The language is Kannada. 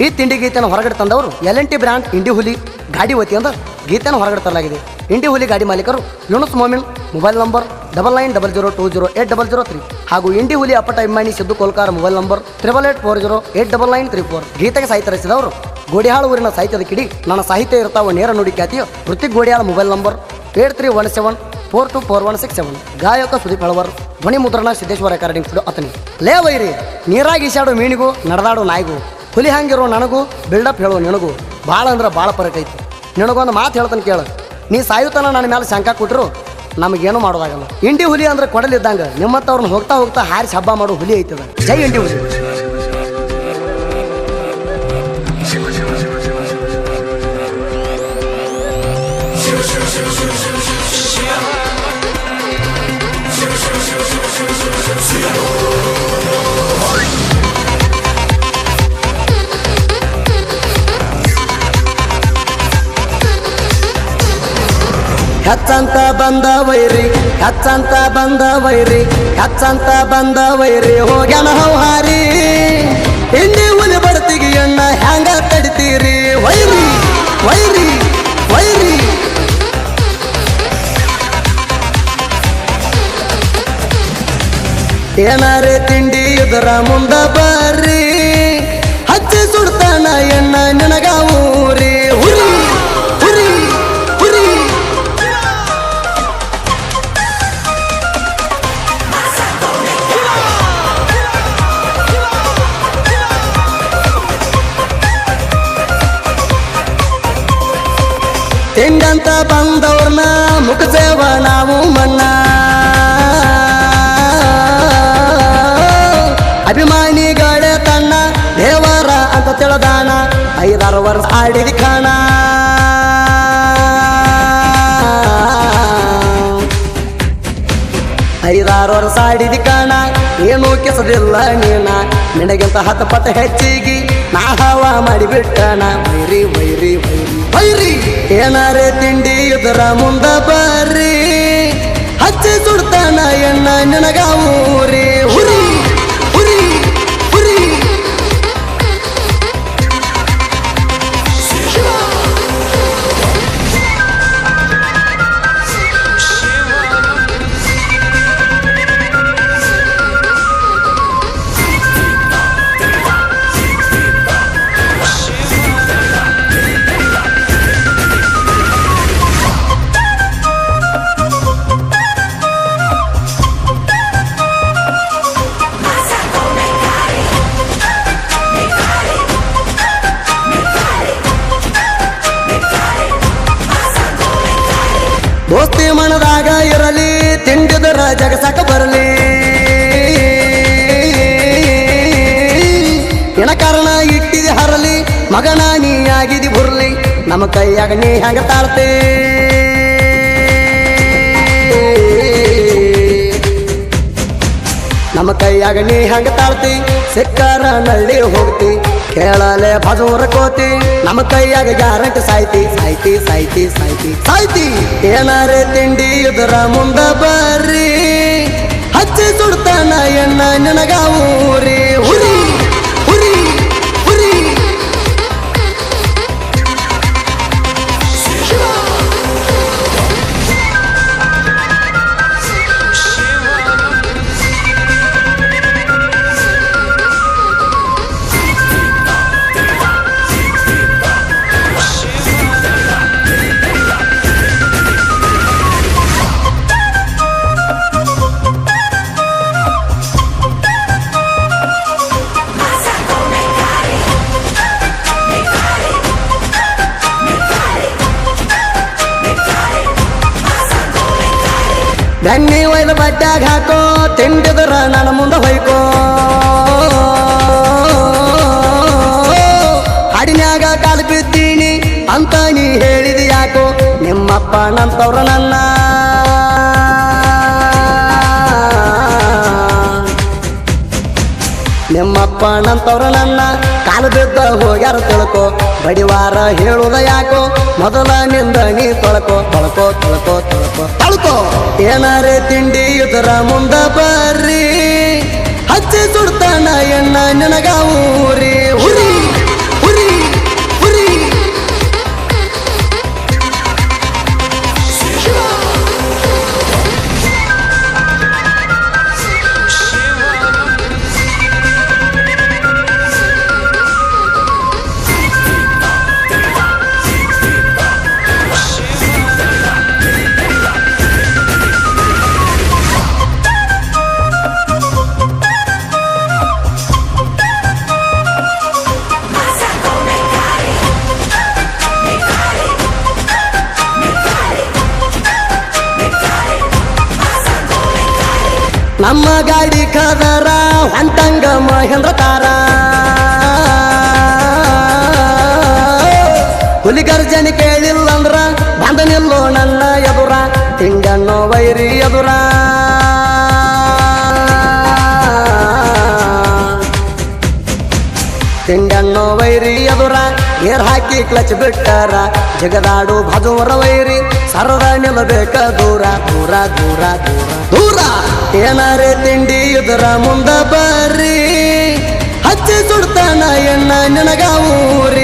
ಈ ತಿಂಡಿ ಗೀತೆಯನ್ನು ಹೊರಗಡೆ ತಂದವರು L N T brand Indi ಹುಲಿ ಗಾಡಿ ವತಿಯಿಂದ ಗೀತೆಯನ್ನು ಹೊರಗಡೆ ತರಲಾಗಿದೆ. ಇಂಡಿ ಹುಲಿ ಗಾಡಿ ಮಾಲೀಕರು Yunus Momin, mobile number double nine double zero two zero eight double zero three ಹಾಗೂ ಇಂಡಿ ಹುಲಿ ಅಪ್ಪಟ ಇಮ್ಮಾನಿ Siddu ಕೋಲ್ಕಾರ mobile number triple eight four zero eight double nine three four ಗೀತೆಗೆ ಸಾಹಿತ್ಯ ರಚಿಸಿದವರು ಗೋಡಿಹಾಳು ಊರಿನ ಸಾಹಿತ್ಯದ ಕಿಡಿ. ನನ್ನ ಸಾಹಿತ್ಯ ಇರ್ತಾವ ನೇರ ನುಡಿ ಖ್ಯಾತಿಯ ವೃತ್ತಿ ಗೋಡಿಯಾಳ mobile number eight three one seven four two four one six seven. ಗಾಯಕ ಸುದೀಪ್ ಹಳವರ್ ಧ್ವನಿ ಮುದ್ರಣ ಸಿದ್ದೇಶ್ವರ ಸ್ಟುಡಿಯೋ ಅತನಿ ಲೇ ವೈರಿ, ನೀರಾಗಿ ಈಶಾಡು ಮೀನಿಗೂ, ನಡೆದಾಡು ನಾಯಿಗೂ. ಹುಲಿ ಹಂಗಿರೋ ನನಗೂ ಬಿಲ್ಡಪ್ ಹೇಳೋ ನಿನಗೂ ಭಾಳ ಅಂದ್ರೆ ಭಾಳ ಫರಕ್ ಐತಿ. ನಿನಗೊಂದು ಮಾತು ಹೇಳ್ತಾನೆ ಕೇಳು. ನೀ ಸಾಯುತನ ನನ್ನ ಮೇಲೆ ಶಂಕ ಕೊಟ್ಟರು ನಮಗೇನು ಮಾಡೋದಾಗಲ್ಲ. ಇಂಡಿ ಹುಲಿ ಅಂದ್ರೆ ಕೊಡಲಿದ್ದಂಗ ನಿಮ್ಮತ್ತವ್ರನ್ನ ಹೋಗ್ತಾ ಹೋಗ್ತಾ ಹಾರಿಸಿ ಹಬ್ಬ ಮಾಡೋ ಹುಲಿ ಐತದ. ಜೈ ಇಂಡಿ ಹುಲಿ. ಹೆಚ್ಚಂತ ಬಂದ ವೈರಿ, ಹೆಚ್ಚಂತ ಬಂದ ವೈರಿ, ಹೆಚ್ಚಂತ ಬಂದ ವೈರಿ, ಹೋಗ್ಯಾನ ಹೌಹಾರಿ. ಹಿಂದಿ ಹುಲಿ ಬಡ್ತಿಗೆ ಅಣ್ಣ ಹ್ಯಾಂಗ ತಡಿತೀರಿ? ವೈರಿ ವೈರಿ ವೈರಿ. ಏನಾರೇ ತಿಂಡಿ ಇದರ ಮುಂದ ಬರ್ರಿ ಹಚ್ಚಿ ಸುಡ್ತಾನ ಎಣ್ಣ ನಿನಗ ಊರಿ. ತಿಂಡಂತ ಬಂದವ್ರನ್ನ ಮುಖಸೇವ ನಾವು ಮಣ್ಣ ಅಭಿಮಾನಿಗಳ ತಣ್ಣ ದೇವರ ಅಂತ ತಿಳದಾನ, ಐದಾರು ವರ್ಷ ಆಡಿದ ಕಾಣ. ಐದಾರು ವರ್ಷ ಆಡಿದ ಕಾಣ, ಏನು ಕೆಸದಿಲ್ಲ ನೀನ. ನಿನಗಿಂತ ಹತ್ತು ಪತ್ತೆ ಹೆಚ್ಚಿಗಿ ನಾ ಹವಾ ಮಾಡಿಬಿಟ್ಟಣ. ವೈರಿ ವೈರಿ ವೈರಿ. ವೈರಿ ಏನಾರೇ ತಿಂಡಿ ಇದರ ಮುಂದ ಬರ್ರಿ. ಹಚ್ಚಿ ಸುಡ್ತಾನ ಎಣ್ಣ ನಿನಗ ಊರಿ. ಮಗನ ನೀ ಆಗಿದಿ ಬುರ್ಲಿ ನಮ್ಮ ಕೈಯಾಗ ನೀ ಹಂಗ ತಾಳ್ತೆ? ನಮ್ಮ ಕೈಯಾಗ ನೀ ಹಂಗ ತಾಳ್ತಿ? ಸಿಕ್ಕಾರ ನಳ್ಳಿ ಹೋಗ್ತಿ, ಕೇಳಲೆ ಭಜೂರ ಕೋತಿ, ನಮ್ಮ ಕೈಯಾಗ ಗ್ಯಾರಂಟಿ ಸಾಯ್ತಿ ಸಾಯ್ತಿ ಸಾಯ್ತಿ ಸಾಯ್ತಿ ಸಾಯ್ತಿ. ಏನಾರೇ ತಿಂಡಿ ಇದರ ಮುಂದ ಬರ್ರಿ, ಹಚ್ಚಿ ಸುಡ್ತಾನ ಎಣ್ಣ ನಿನಗ ಊರಿ. ಬೆನ್ನಿ ಒಯ್ದ ಬಡ್ಡ್ಯಾಗ ಹಾಕೋ ತಿಂಡಿದ್ರ ನನ್ನ ಮುಂದೆ ಹೊಯ್ಕೋ. ಹಾಡಿನ್ಯಾಗ ಕಾಲು ಬಿದ್ದೀನಿ ಅಂತ ನೀ ಹೇಳಿದ ಯಾಕೋ? ನಿಮ್ಮಪ್ಪ ನಂತವ್ರ ನನ್ನ ನಿಮ್ಮಪ್ಪ ನಂತವ್ರ ನನ್ನ ಕಾಲು ಬಿದ್ದ ಹೋಗ್ಯಾರ ತಿಳ್ಕೊ. ಬಡಿವಾರ ಹೇಳುದ ಯಾಕೋ? ಮೊದಲ ನಿಂದ ನೀ ತೊಳ್ಕೊ. ತೊಳ್ಕೊ ತೊಳ್ಕೊ ತೊಳ್ಕೊ. ತೊಳ್ಕೊ. ಏನಾರೇ ತಿಂಡಿ ಇದರ ಮುಂದ ಬರ್ರಿ. ಹಚ್ಚಿ ಸುಡ್ತಾನ ಎಣ್ಣ ನಿನಗ ಊರಿ. ನಮ್ಮ ಗಾಡಿ ಕದರ ಹೊಂಟಂಗ ಮಹೇಂದ್ರ ತಾರ. ತಿಂಗಣ್ಣೋ ವೈರಿ ಎದುರ ಏರ್ ಹಾಕಿ ಕ್ಲಚ್ ಬಿಟ್ಟಾರ. ಜಗದಾಡು ಭಜುವರ ವೈರಿ, ಸರದ ನಿಲ್ಲಬೇಕ ದೂರ ದೂರ ದೂರ ದೂರ. ದೂರ! ಏನಾರೇ ತಿಂಡಿ ಇದರ ಮುಂದ ಬರ್ರಿ. ಹಚ್ಚಿ ಸುಡ್ತಾನ ಎಣ್ಣ ನಿನಗ ಊರಿ.